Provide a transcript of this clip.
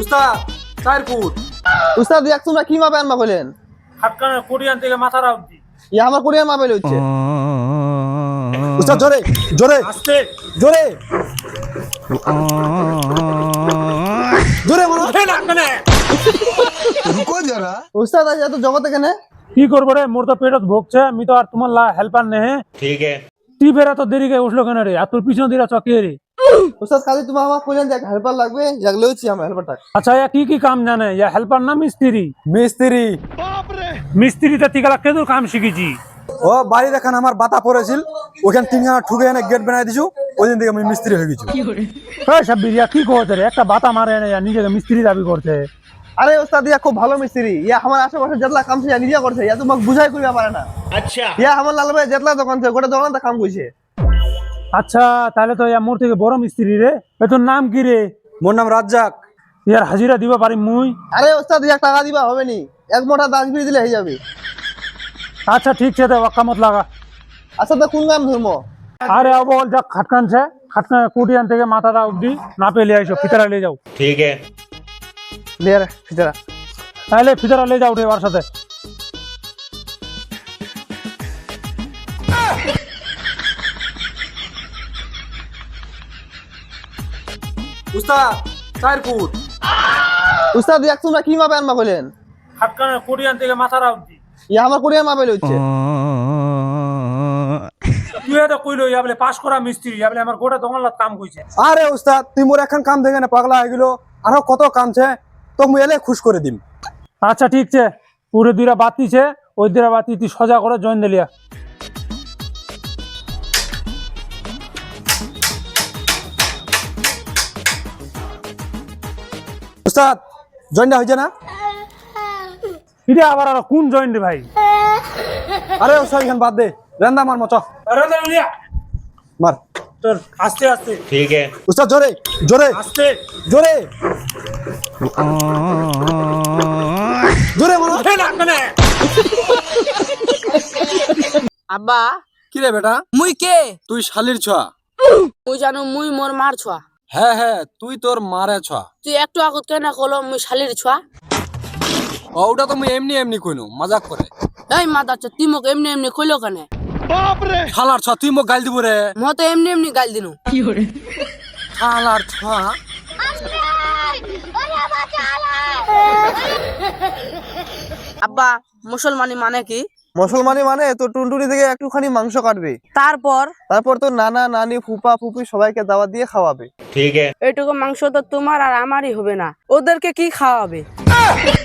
উস্তাদ চার ফুট উস্তাদ এক তোমরা কি মাপে আনবা কইলেন হাটকানের কোরিয়ান থেকে মাথার অবধি ইয়া আমার কোরিয়ান মাপে লইছে। উস্তাদ জোরে জোরে আস্তে। জোরে। জোরে বলো। হে না রুকো জরা উস্তাদ আজ এত জগতে কেন কি করব রে? মোর তো পেটত ভোগছে আমি তো আর তোমার হেল্পার নেই। ঠিক আছে। তুই বেরা তো দেরি গে উঠল কেন রে? আর তোর পিছনে দিরা চকিয়ে রে? হয়ে ইয়া কি রে? একটা বাতা দাবি ওস্তাদ ইয়া খুব ভালো মিস্ত্রি। ইয়া আশেপাশে যেতলা কাম নিজে ইয়া বুঝাই করিবা না। আচ্ছা। ইয়া যেতলা দোকান থেকে গোটা দোকান কাম কইছে। আচ্ছা তাহলে তো মোর থেকে বড় মিস্ত্রি রে। তোর নাম কি রে? মোর নাম রাজ্জাক। ইয়ার হাজিরা দিবা পারি মুই। আরে ওস্তাদ এক টাকা দিবা হবে নি। এক মোটা দাস বিড়ি দিলে হয়ে যাবে। আচ্ছা ঠিক আছে তো ওয়াকামত লাগা। আচ্ছা তো কোন নাম ধর্ম আরে অবল যা খাটকান ছে খাটকান কুটিয়ান থেকে মাথাটা অবধি না পেলে আইছো ফিতারা নিয়ে যাও। ঠিক আছে। লে রে ফিতারা। তাহলে ফিতারা নিয়ে যাও রে ওর সাথে। উস্তাদ চার ফুট উস্তাদ ইয়া তোমরা কি মাপে আনবা কইলেন খাটকানের কুটিয়ান থেকে মাথাটা অবধি ইয়া আমার কোরিয়ান মাপে হচ্ছে। তুই এটা কইলো ইয়া বলে পাস করা মিস্ত্রি। ইয়া বলে আমার গোটা দোকান কাম কইছে। আরে উস্তাদ তুই মোর এখন কাম দেখে না পাগলা হয়ে গেল। আরও কত কাম ছে তো মুই এলে খুশ করে দিম। আচ্ছা ঠিক আছে পুরো দুইটা বাতিছে ওই দুইটা বাতি তুই সজা করে জয়েন দিলিয়া উস্তাদ জয়েন্টটা হয়েছে না? এটা আবার আর কোন জয়েন্ট ভাই? আরে ওসব এখান বাদ দে রেন্দা মার মচ মার। তোর আস্তে আস্তে। ঠিক আছে। উস্তাদ জোরে জোরে। আস্তে। জোরে। জোরে মারো না আব্বা। কি রে বেটা? মুই কে? তুই শালির ছোয়া। মুই জানো মুই মোর মার ছোয়া। হ্যাঁ হ্যাঁ তুই তোর মারে ছোয়া। তুই একটু আগত কেন কলো মুই শালির ছোয়া। ওটা তো মুই এমনি এমনি কইনু মজাক করে। এই মা দাচ্ছ তুই মোক এমনি এমনি কইলো কেন? বাপ রে শালার ছোয়া তুই মোক গাল দিব রে। মই তো এমনি এমনি গাল দিনু। শালার ছোয়া। আব্বা মুসলমানি মানে কি? মুসলমানি মানে তো টুনটুনি থেকে একটুখানি মাংস কাটবে। তারপর? তারপর তো নানা নানি ফুপা ফুপি সবাইকে দাওয়া দিয়ে খাওয়াবে। ঠিক আছে। এটুকু মাংস তো তোমার আর আমারই হবে না। ওদেরকে কি খাওয়াবে?